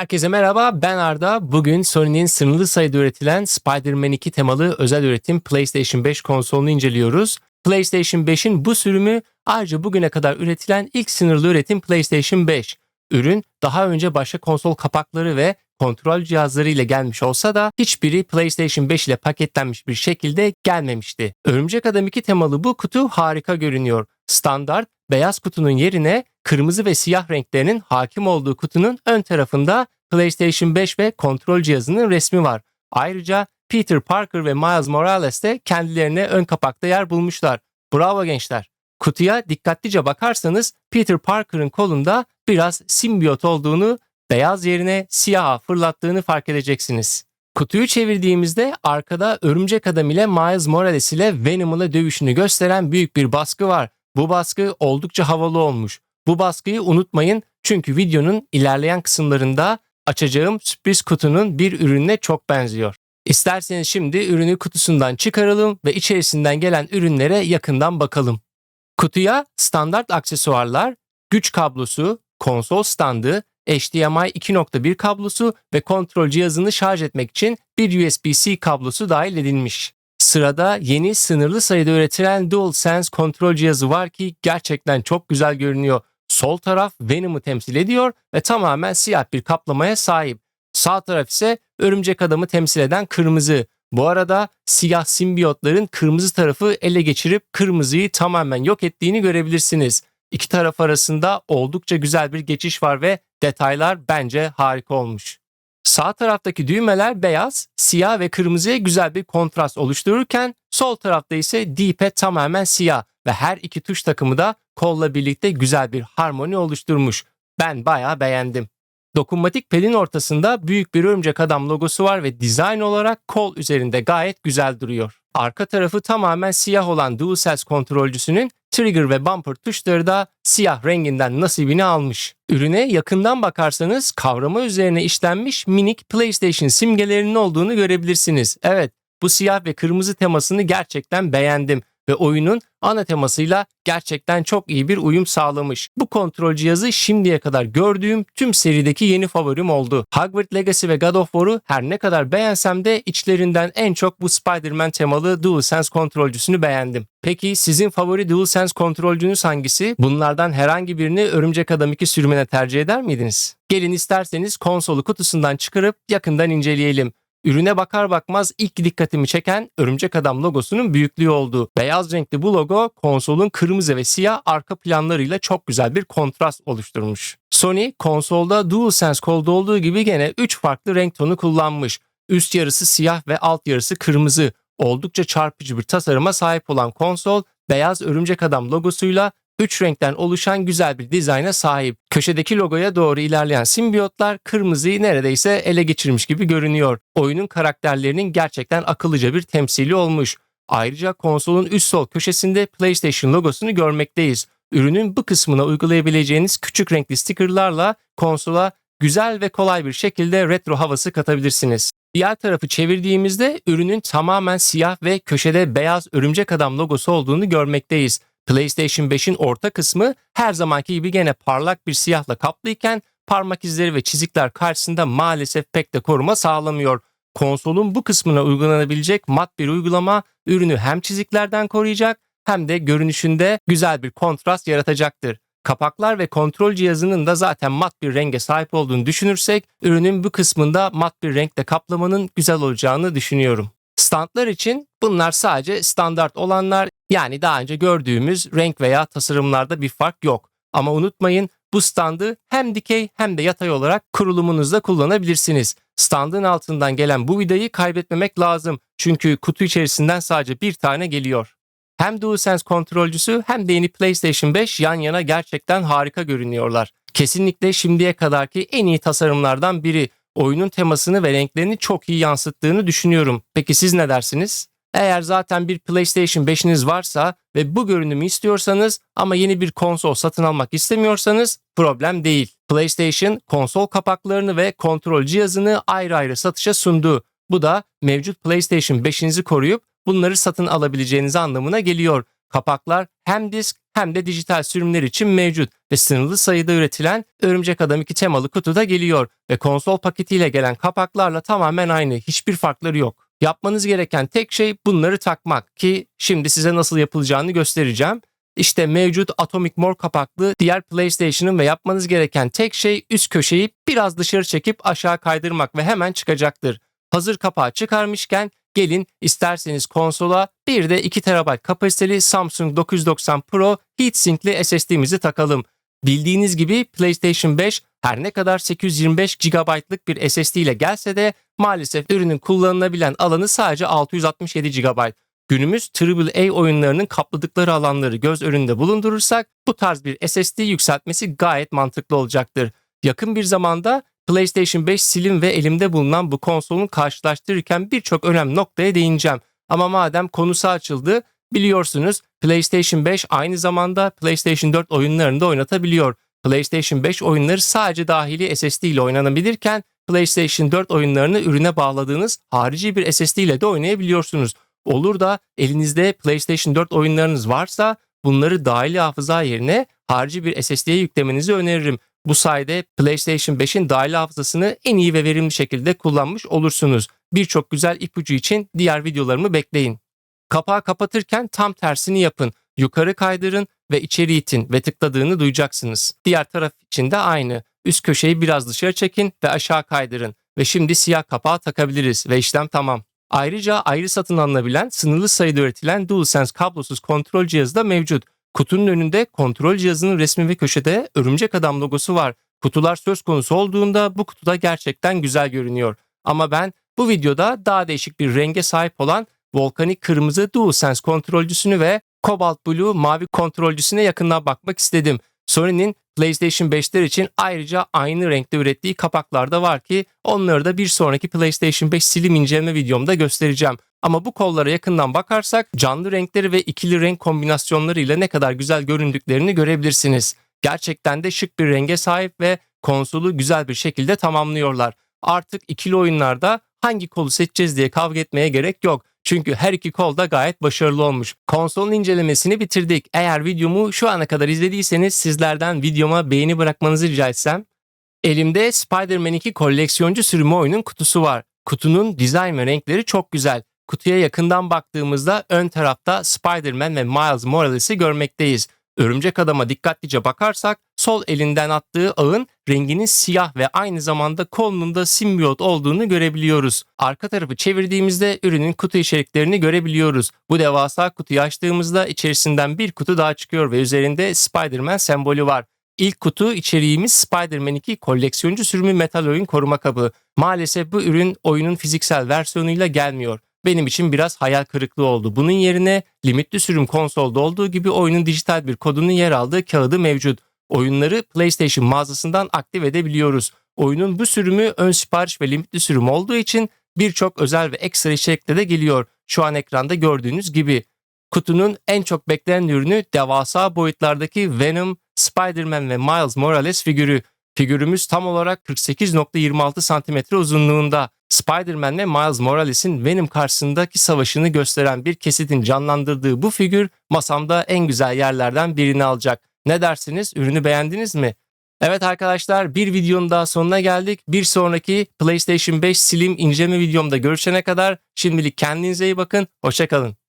Herkese merhaba ben Arda. Bugün Sony'nin sınırlı sayıda üretilen Spider-Man 2 temalı özel üretim PlayStation 5 konsolunu inceliyoruz. PlayStation 5'in bu sürümü ayrıca bugüne kadar üretilen ilk sınırlı üretim PlayStation 5. Ürün daha önce başka konsol kapakları ve kontrol cihazları ile gelmiş olsa da hiçbiri PlayStation 5 ile paketlenmiş bir şekilde gelmemişti. Örümcek Adam 2 temalı bu kutu harika görünüyor. Standart beyaz kutunun yerine kırmızı ve siyah renklerinin hakim olduğu kutunun ön tarafında PlayStation 5 ve kontrol cihazının resmi var. Ayrıca Peter Parker ve Miles Morales de kendilerine ön kapakta yer bulmuşlar. Bravo gençler. Kutuya dikkatlice bakarsanız Peter Parker'ın kolunda biraz simbiyot olduğunu, beyaz yerine siyaha fırlattığını fark edeceksiniz. Kutuyu çevirdiğimizde arkada Örümcek Adam ile Miles Morales ile Venom dövüşünü gösteren büyük bir baskı var. Bu baskı oldukça havalı olmuş. Bu baskıyı unutmayın çünkü videonun ilerleyen kısımlarında açacağım sürpriz kutunun bir ürününe çok benziyor. İsterseniz şimdi ürünü kutusundan çıkaralım ve içerisinden gelen ürünlere yakından bakalım. Kutuya standart aksesuarlar, güç kablosu, konsol standı, HDMI 2.1 kablosu ve kontrol cihazını şarj etmek için bir USB-C kablosu dahil edilmiş. Sırada yeni sınırlı sayıda üretilen DualSense kontrol cihazı var ki gerçekten çok güzel görünüyor. Sol taraf Venom'u temsil ediyor ve tamamen siyah bir kaplamaya sahip. Sağ taraf ise örümcek adamı temsil eden kırmızı. Bu arada siyah simbiyotların kırmızı tarafı ele geçirip kırmızıyı tamamen yok ettiğini görebilirsiniz. İki taraf arasında oldukça güzel bir geçiş var ve detaylar bence harika olmuş. Sağ taraftaki düğmeler beyaz, siyah ve kırmızıya güzel bir kontrast oluştururken sol tarafta ise D-pad tamamen siyah ve her iki tuş takımı da kolla birlikte güzel bir harmoni oluşturmuş. Ben bayağı beğendim. Dokunmatik pedin ortasında büyük bir örümcek adam logosu var ve dizayn olarak kol üzerinde gayet güzel duruyor. Arka tarafı tamamen siyah olan DualSense kontrolcüsünün trigger ve bumper tuşları da siyah renginden nasibini almış. Ürüne yakından bakarsanız kavrama üzerine işlenmiş minik PlayStation simgelerinin olduğunu görebilirsiniz. Evet bu siyah ve kırmızı temasını gerçekten beğendim ve oyunun ana temasıyla gerçekten çok iyi bir uyum sağlamış. Bu kontrol cihazı şimdiye kadar gördüğüm tüm serideki yeni favorim oldu. Hogwarts Legacy ve God of War'u her ne kadar beğensem de içlerinden en çok bu Spider-Man temalı DualSense kontrolcüsünü beğendim. Peki sizin favori DualSense kontrolcünüz hangisi? Bunlardan herhangi birini Örümcek Adam 2 sürümüne tercih eder miydiniz? Gelin isterseniz konsolu kutusundan çıkarıp yakından inceleyelim. Ürüne bakar bakmaz ilk dikkatimi çeken Örümcek Adam logosunun büyüklüğü oldu. Beyaz renkli bu logo konsolun kırmızı ve siyah arka planlarıyla çok güzel bir kontrast oluşturmuş. Sony konsolda DualSense kolda olduğu gibi gene 3 farklı renk tonu kullanmış. Üst yarısı siyah ve alt yarısı kırmızı. Oldukça çarpıcı bir tasarıma sahip olan konsol beyaz örümcek adam logosuyla 3 renkten oluşan güzel bir dizayna sahip. Köşedeki logoya doğru ilerleyen simbiyotlar kırmızıyı neredeyse ele geçirmiş gibi görünüyor. Oyunun karakterlerinin gerçekten akıllıca bir temsili olmuş. Ayrıca konsolun üst sol köşesinde PlayStation logosunu görmekteyiz. Ürünün bu kısmına uygulayabileceğiniz küçük renkli stickerlarla konsola güzel ve kolay bir şekilde retro havası katabilirsiniz. Diğer tarafı çevirdiğimizde ürünün tamamen siyah ve köşede beyaz örümcek adam logosu olduğunu görmekteyiz. PlayStation 5'in orta kısmı her zamanki gibi gene parlak bir siyahla kaplıyken parmak izleri ve çizikler karşısında maalesef pek de koruma sağlamıyor. Konsolun bu kısmına uygulanabilecek mat bir uygulama ürünü hem çiziklerden koruyacak hem de görünüşünde güzel bir kontrast yaratacaktır. Kapaklar ve kontrol cihazının da zaten mat bir renge sahip olduğunu düşünürsek ürünün bu kısmında mat bir renkle kaplamanın güzel olacağını düşünüyorum. Standlar için bunlar sadece standart olanlar yani daha önce gördüğümüz renk veya tasarımlarda bir fark yok. Ama unutmayın bu standı hem dikey hem de yatay olarak kurulumunuzda kullanabilirsiniz. Standın altından gelen bu vidayı kaybetmemek lazım. Çünkü kutu içerisinden sadece bir tane geliyor. Hem DualSense kontrolcüsü hem de yeni PlayStation 5 yan yana gerçekten harika görünüyorlar. Kesinlikle şimdiye kadarki en iyi tasarımlardan biri. Oyunun temasını ve renklerini çok iyi yansıttığını düşünüyorum. Peki siz ne dersiniz? Eğer zaten bir PlayStation 5'iniz varsa ve bu görünümü istiyorsanız ama yeni bir konsol satın almak istemiyorsanız problem değil. PlayStation konsol kapaklarını ve kontrol cihazını ayrı ayrı satışa sundu. Bu da mevcut PlayStation 5'inizi koruyup bunları satın alabileceğiniz anlamına geliyor. Kapaklar hem disk hem de dijital sürümler için mevcut ve sınırlı sayıda üretilen Örümcek Adam 2 temalı kutu da geliyor ve konsol paketiyle gelen kapaklarla tamamen aynı. Hiçbir farkları yok. Yapmanız gereken tek şey bunları takmak ki şimdi size nasıl yapılacağını göstereceğim. İşte mevcut Atomic More kapaklı diğer PlayStation'ın ve yapmanız gereken tek şey üst köşeyi biraz dışarı çekip aşağı kaydırmak ve hemen çıkacaktır. Hazır kapağı çıkarmışken gelin isterseniz konsola bir de 2 TB kapasiteli Samsung 990 Pro heatsinkli SSD'mizi takalım. Bildiğiniz gibi PlayStation 5 her ne kadar 825 GB'lık bir SSD ile gelse de maalesef ürünün kullanılabilen alanı sadece 667 GB. Günümüz AAA oyunlarının kapladıkları alanları göz önünde bulundurursak bu tarz bir SSD yükseltmesi gayet mantıklı olacaktır. Yakın bir zamanda PlayStation 5 Slim ve elimde bulunan bu konsolun karşılaştırırken birçok önemli noktaya değineceğim. Ama madem konusu açıldı biliyorsunuz PlayStation 5 aynı zamanda PlayStation 4 oyunlarını da oynatabiliyor. PlayStation 5 oyunları sadece dahili SSD ile oynanabilirken PlayStation 4 oyunlarını ürüne bağladığınız harici bir SSD ile de oynayabiliyorsunuz. Olur da elinizde PlayStation 4 oyunlarınız varsa bunları dahili hafıza yerine harici bir SSD'ye yüklemenizi öneririm. Bu sayede PlayStation 5'in dahili hafızasını en iyi ve verimli şekilde kullanmış olursunuz. Birçok güzel ipucu için diğer videolarımı bekleyin. Kapağı kapatırken tam tersini yapın. Yukarı kaydırın ve içeri itin ve tıkladığını duyacaksınız. Diğer taraf için de aynı. Üst köşeyi biraz dışarı çekin ve aşağı kaydırın. Ve şimdi siyah kapağı takabiliriz ve işlem tamam. Ayrıca ayrı satın alınabilen sınırlı sayıda üretilen DualSense kablosuz kontrol cihazı da mevcut. Kutunun önünde kontrol cihazının resmi ve köşede örümcek adam logosu var. Kutular söz konusu olduğunda bu kutuda gerçekten güzel görünüyor. Ama ben bu videoda daha değişik bir renge sahip olan volkanik kırmızı DualSense kontrolcüsünü ve Cobalt Blue mavi kontrolcüsüne yakından bakmak istedim. Sony'nin PlayStation 5'ler için ayrıca aynı renkte ürettiği kapaklar da var ki onları da bir sonraki PlayStation 5 Slim inceleme videomda göstereceğim. Ama bu kollara yakından bakarsak canlı renkleri ve ikili renk kombinasyonlarıyla ne kadar güzel göründüklerini görebilirsiniz. Gerçekten de şık bir renge sahip ve konsolu güzel bir şekilde tamamlıyorlar. Artık ikili oyunlarda hangi kolu seçeceğiz diye kavga etmeye gerek yok. Çünkü her iki kol da gayet başarılı olmuş. Konsolun incelemesini bitirdik. Eğer videomu şu ana kadar izlediyseniz sizlerden videoma beğeni bırakmanızı rica etsem. Elimde Spider-Man 2 koleksiyoncu sürümü oyunun kutusu var. Kutunun dizayn ve renkleri çok güzel. Kutuya yakından baktığımızda ön tarafta Spider-Man ve Miles Morales'i görmekteyiz. Örümcek adama dikkatlice bakarsak sol elinden attığı ağın renginin siyah ve aynı zamanda kolunun simbiyot olduğunu görebiliyoruz. Arka tarafı çevirdiğimizde ürünün kutu içeriklerini görebiliyoruz. Bu devasa kutuyu açtığımızda içerisinden bir kutu daha çıkıyor ve üzerinde Spider-Man sembolü var. İlk kutu içeriğimiz Spider-Man 2 koleksiyoncu sürümü metal oyun koruma kabı. Maalesef bu ürün oyunun fiziksel versiyonuyla gelmiyor benim için biraz hayal kırıklığı oldu. Bunun yerine limitli sürüm konsolda olduğu gibi oyunun dijital bir kodunun yer aldığı kağıdı mevcut. Oyunları PlayStation mağazasından aktif edebiliyoruz. Oyunun bu sürümü ön sipariş ve limitli sürüm olduğu için birçok özel ve ekstra içerikle de geliyor. Şu an ekranda gördüğünüz gibi. Kutunun en çok beklenen ürünü devasa boyutlardaki Venom, Spider-Man ve Miles Morales figürü. Figürümüz tam olarak 48.26 cm uzunluğunda. Spider-Man ve Miles Morales'in Venom karşısındaki savaşını gösteren bir kesitin canlandırdığı bu figür masamda en güzel yerlerden birini alacak. Ne dersiniz? Ürünü beğendiniz mi? Evet arkadaşlar bir videonun daha sonuna geldik. Bir sonraki PlayStation 5 Slim inceleme videomda görüşene kadar şimdilik kendinize iyi bakın. Hoşçakalın.